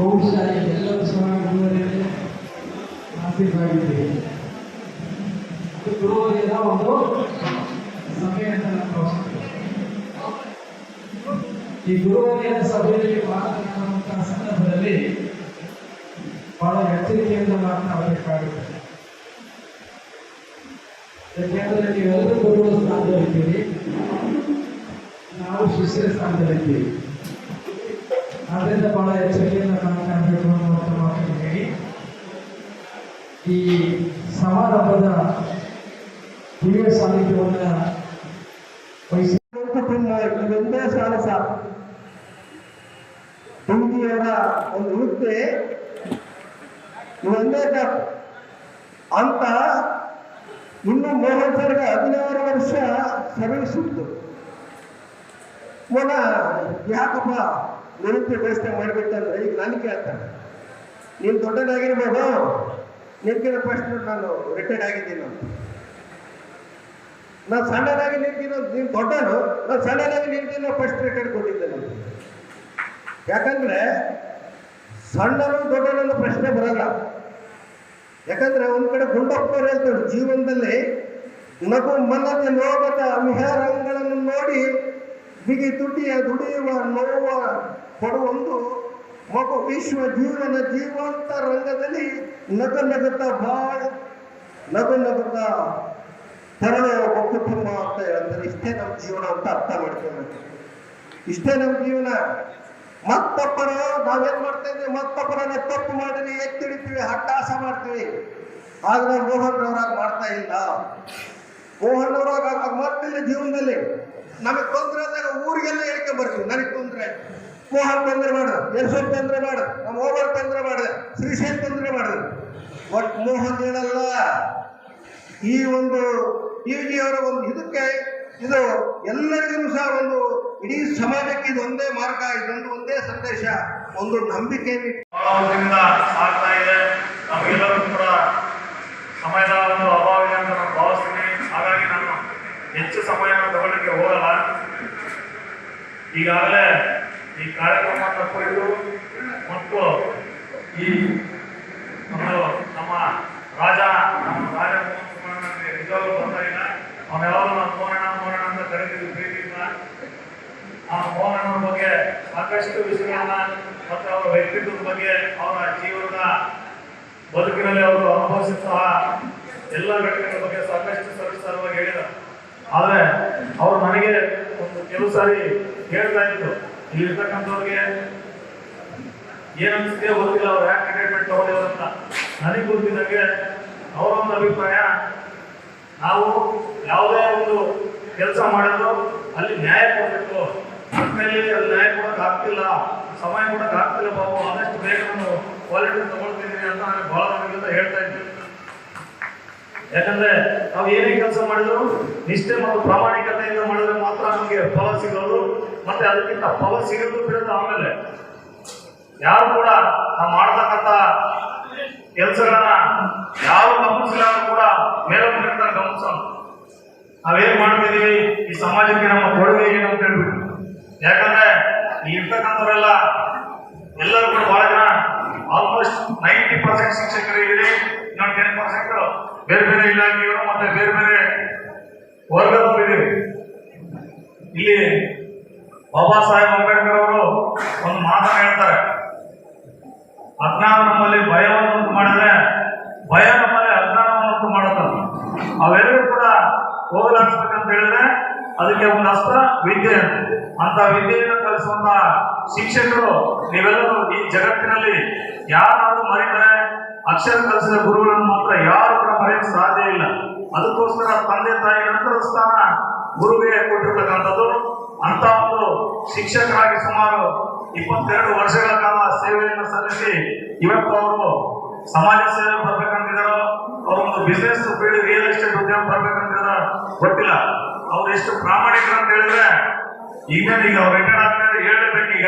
ಬಹುಶಃ ಎಲ್ಲರೂ ಸಮಯದಲ್ಲಿ ಆಸೀಸಾಗಿದ್ದೀವಿ ಇದು ಗುರುವರಿಯದ ಒಂದು ಸಮಯ ಅಂತ ನಾನು ಭಾವಿಸ್ತೇನೆ ಈ ಗುರುವರಿಯದ ಸಭೆಯಲ್ಲಿ ಮಾತನಾಡುವಂತಹ ಸಂದರ್ಭದಲ್ಲಿ ಬಹಳ ಎಚ್ಚರಿಕೆಯಿಂದ ಮಾತನಾಡಬೇಕಾಗುತ್ತದೆ ಯಾಕೆಂದರೆ ನೀವೆಲ್ಲರೂ ಗುರುಗಳ ಸ್ಥಾನದಲ್ಲಿದ್ದೀರಿ ನಾವು ಶಿಷ್ಯರ ಸ್ಥಾನದಲ್ಲಿದ್ದೀವಿ. ಆದ್ದರಿಂದ ಬಹಳ ಎಚ್ಚರಿಕೆಯಿಂದ ಅನ್ನುವಂಥ ಮಾತನ್ನು ಹೇಳಿ ಈ ಸಮಾರಂಭದ ಹಿರಿಯ ಸಾನ್ನಿಧ್ಯವನ್ನು ವಹಿಸಿ ಇದೊಂದೇ ಸಾಹಸ ಹಿಂದಿಯವರ ಒಂದು ಇವೊಂದೇ ತಪ್ಪು ಅಂತ ಇನ್ನು ಮೋಹನ್ ಸರ್ಗೆ ಹದಿನಾರು ವರ್ಷ ಸರ್ವಿಸ್ ಇತ್ತು ಯಾಕಪ್ಪ? ನಿರುದ್ಯೋಗ ವ್ಯವಸ್ಥೆ ಮಾಡ್ಬೇಕಂದ್ರೆ ಈಗ ನಾನು ಕೇಳ್ತಾನೆ ನೀನು ದೊಡ್ಡದಾಗಿರ್ಬೋದು ನಿನ್ಕಿನ ಫಸ್ಟ್ ನಾನು ರಿಟೈರ್ಡ್ ಆಗಿದ್ದೀನಿ ಅಂತ. ನಾನು ಸಣ್ಣದಾಗಿ ನಿಂತಿರೋ ನೀನು ದೊಡ್ಡನು, ನಾನು ಸಣ್ಣದಾಗಿ ನಿಂತಿರೋ ಫಸ್ಟ್ ರಿಟೈರ್ಡ್ ಕೊಟ್ಟಿದ್ದೆ ನಾನು ಯಾಕಂದ್ರೆ ಸಣ್ಣನು ದೊಡ್ಡನನ್ನು ಪ್ರಶ್ನೆ ಬರಲ್ಲ. ಯಾಕಂದ್ರೆ ಒಂದ್ ಕಡೆ ಗುಂಡಪ್ಪರು ಹೇಳ್ತಾರೆ, ಜೀವನದಲ್ಲಿ ನಗು ಮನದ ಲೋಕದ ವಿಹಾರಗಳನ್ನು ನೋಡಿ ಬಿಗಿ ತುಟಿಯ ದುಡಿಯುವ ನೋವ ಪಡುವೊಂದು ಮಗು ವಿಶ್ವ ಜೀವನ ಜೀವಂತ ರಂಗದಲ್ಲಿ ನಗ ನಗುತ್ತಾ ಬಾಳ ನಗು ನಗುತ್ತಾ ತರಳೆಯ ಕುಟುಂಬ ಅಂತ ಹೇಳ್ತಾರೆ ಇಷ್ಟೇ ನಮ್ಮ ಜೀವನ ಅಂತ ಅರ್ಥ ಮಾಡ್ಕೊಬೇಕು ಇಷ್ಟೇ ನಮ್ಮ ಜೀವನ. ಮತ್ತೊಬ್ಬರ, ನಾವೇನ್ ಮಾಡ್ತಾ ಇದ್ದೀವಿ ಮತ್ತೊಬ್ಬರನ್ನ ತಪ್ಪು ಮಾಡಿದ್ವಿ ಎತ್ತಿಡಿತೀವಿ ಹಟ್ಟಾಸ ಮಾಡ್ತೀವಿ. ಆದ್ರೆ ಮೋಹನ್ ಅವರಾಗ ಮಾಡ್ತಾ ಇಲ್ಲ. ಮೋಹನ್ ಅವರಾಗ ಮಾಡ್ತಿಲ್ಲ ಜೀವನದಲ್ಲಿ. ನಮಗೆ ತೊಂದರೆ ಆದಾಗ ಊರಿಗೆಲ್ಲ ಹೇಳ್ಕೊಂಡ್ ಬರ್ತೀವಿ ನನಗೆ ತೊಂದರೆ. ಆಯ್ತು ಮೋಹನ್ ತೊಂದರೆ ಮಾಡು ಯಶ್ವಂತ್ ತೊಂದರೆ ಮಾಡು ನಮ್ಮ ಓವರ್ ತೊಂದರೆ ಮಾಡಿದೆ. ಶ್ರೀಶೈಲ್ ತೊಂದರೆ ಮಾಡಿದೆ. ಬಟ್ ಮೋಹನ್ ಹೇಳಲ್ಲ ಈ ಒಂದು ಈಜಿ ಅವರ ಒಂದು ಇದಕ್ಕೆ ಇದು ಎಲ್ಲರಿಗೂ ಸಹ ಒಂದು ಇಡೀ ಸಮಾಜಕ್ಕೆ ಇದು ಒಂದೇ ಮಾರ್ಗ, ಇದೊಂದು ಒಂದೇ ಸಂದೇಶ, ಒಂದು ನಂಬಿಕೆ ಇದೆ. ಕೂಡ ಸಮಯದ ಒಂದು ಅಭಾವ ಇದೆ ಅಂತ ನಾನು ಭಾವಿಸ್ತೀನಿ. ಹಾಗಾಗಿ ನಾನು ಹೆಚ್ಚು ಸಮಯ ತಗೊಳ್ಳಿಕ್ಕೆ ಈಗಾಗಲೇ ಈ ಕಾರ್ಯಕ್ರಮ ತಗೊಂಡು ಮತ್ತು ಈ ನಮ್ಮ ರಾಜ ನಮ್ಮ ರಾಜ ನಿಜವಾಗ್ಲೂ ಬರ್ತಾ ಇಲ್ಲ. ಅವನ್ನೆಲ್ಲರೂ ನಾವು ಮೋಹನ ಮೋಹನ ಅಂತ ಕರೀತಿದ್ವಿ ಪ್ರೀತಿಯಿಂದ. ಆ ಮೋಹನ ಬಗ್ಗೆ ಸಾಕಷ್ಟು ವಿಷಯಗಳನ್ನ ಮತ್ತು ಅವರ ವ್ಯಕ್ತಿತ್ವದ ಬಗ್ಗೆ ಅವರ ಜೀವನದ ಬದುಕಿನಲ್ಲಿ ಅವರು ಅನುಭವಿಸಿದ ಎಲ್ಲ ಘಟನೆಗಳ ಬಗ್ಗೆ ಸಾಕಷ್ಟು ಸವಿಸ್ತಾರವಾಗಿ ಹೇಳಿದರು ಆದರೆ ಅವರು ನನಗೆ ಕೆಲವು ಸಾರಿ ಹೇಳ್ತಾ ಇತ್ತು ಇಲ್ಲಿರ್ತಕ್ಕಂಥವ್ರಿಗೆ ಏನನ್ಸುತ್ತೆ ಗೊತ್ತಿಲ್ಲ, ಅವ್ರು ಯಾಕೆ ಟ್ರೀಟ್ಮೆಂಟ್ ತಗೊಂಡಿದ್ರು ಅಂತ. ನನಗೆ ಗೊತ್ತಿದ್ದಂಗೆ ಅವರ ಒಂದು ಅಭಿಪ್ರಾಯ, ನಾವು ಯಾವುದೇ ಒಂದು ಕೆಲಸ ಮಾಡಿದ್ರು ಅಲ್ಲಿ ನ್ಯಾಯ ಕೊಡಬೇಕು. ಮಕ್ಕಳಲ್ಲಿ ಅಲ್ಲಿ ನ್ಯಾಯ ಕೊಡಕ್ಕೆ ಆಗ್ತಿಲ್ಲ, ಸಮಯ ಕೊಡಕ್ಕೆ ಆಗ್ತಿಲ್ಲ ಬಾಬು ಆದಷ್ಟು ಬೇಗ ನಾನು ಕ್ವಾಲಿಟಿ ತಗೊಳ್ತಿದ್ದೀನಿ ಅಂತ ನನಗೆ ದಿನಗಳಿಂದ ಹೇಳ್ತಾ ಇದ್ದೆ ಯಾಕಂದ್ರೆ ನಾವು ಏನೇ ಕೆಲಸ ಮಾಡಿದ್ರು ನಿಷ್ಠೆ ಮತ್ತು ಪ್ರಾಮಾಣಿಕತೆಯಿಂದ ಮಾಡಿದ್ರೆ ಮಾತ್ರ ನಮಗೆ ಫಲ ಸಿಗೋದು, ಮತ್ತೆ ಅದಕ್ಕಿಂತ ಫಲ ಸಿಗೋದು ಬಿಡೋದು ಆಮೇಲೆ. ಯಾರು ಕೂಡ ನಾವು ಮಾಡ್ತಕ್ಕಂಥ ಕೆಲಸಗಳನ್ನ ಯಾರು ಗಮನಿಸಿಲ್ಲ ಕೂಡ ಮೇಲೊಬ್ಬರಿಂದ ಗಮನಿಸೋಣ. ನಾವೇನ್ ಮಾಡ್ತಿದೀವಿ? ಈ ಸಮಾಜಕ್ಕೆ ನಮ್ಮ ಕೊಡುಗೆ ಏನು ಅಂತ ಹೇಳ್ಬಿಟ್ಟು. ಯಾಕಂದ್ರೆ ಈ ಇರ್ತಕ್ಕಂಥವರೆಲ್ಲ ಎಲ್ಲರೂ ಕೂಡ ಬಹಳ ಇಲಾಖೆಯವರು ಮತ್ತೆ ಬೇರೆ ಬೇರೆ ವರ್ಗದವರು ಇದ್ದೀವಿ ಇಲ್ಲಿ ಬಾಬಾ ಸಾಹೇಬ್ ಅಂಬೇಡ್ಕರ್ ಅವರು ಒಂದು ಮಾತನ್ನು ಹೇಳ್ತಾರೆ. ಅಜ್ಞಾನ ನಮ್ಮಲ್ಲಿ ಭಯವನ್ನು ಉಂಟು ಮಾಡಿದ್ರೆ ಭಯ ನಮ್ಮಲ್ಲಿ ಅಜ್ಞಾನವನ್ನು ಉಂಟು ಅವೆಲ್ಲರೂ ಅವೆರಡೂ ಕೂಡ ಹೋಗಲಾಡಿಸ್ಬೇಕಂತ ಹೇಳಿದ್ರೆ ಅದಕ್ಕೆ ಒಂದು ಅಸ್ತ್ರ ವಿದ್ಯೆ ಅಂತ. ವಿದ್ಯೆಯನ್ನು ಕಲಿಸುವಂತ ಶಿಕ್ಷಕರು ನೀವೆಲ್ಲರೂ ಈ ಜಗತ್ತಿನಲ್ಲಿ ಯಾರಾದ್ರೂ ಮರಿತಾರೆ, ಅಕ್ಷರ ಕಲಿಸಿದ ಗುರುಗಳನ್ನು ಮಾತ್ರ ಯಾರು ಕೂಡ ಮರೆಯಕ್ಕೆ ಸಾಧ್ಯ ಇಲ್ಲ. ಅದಕ್ಕೋಸ್ಕರ ತಂದೆ ತಾಯಿ ನಂತರ ಸ್ಥಾನ ಗುರುವಿಗೆ ಕೊಟ್ಟಿರ್ತಕ್ಕಂಥದ್ದು. ಅಂತ ಒಂದು ಶಿಕ್ಷಕರಾಗಿ ಸುಮಾರು ಇಪ್ಪತ್ತೆರಡು ವರ್ಷಗಳ ಕಾಲ ಸೇವೆಯನ್ನು ಸಲ್ಲಿಸಿ ಇವತ್ತು ಅವರು ಸಮಾಜ ಸೇವೆ ಬರ್ಬೇಕಂತಿದಾರೋ ಅವರೊಂದು ಬಿಸ್ನೆಸ್ ಫೀಲ್ಡ್ ರಿಯಲ್ ಎಸ್ಟೇಟ್ ಉದ್ಯಮ ಬರ್ಬೇಕಂತಿದಾರ ಗೊತ್ತಿಲ್ಲ. ಅವ್ರು ಎಷ್ಟು ಪ್ರಾಮಾಣಿಕರು ಅಂತ ಹೇಳಿದ್ರೆ ಈಗ ಈಗ ಅವ್ರು ರಿಟೈರ್ಡ್ ಆದ್ಮೇಲೆ ಹೇಳಬೇಕೀಗ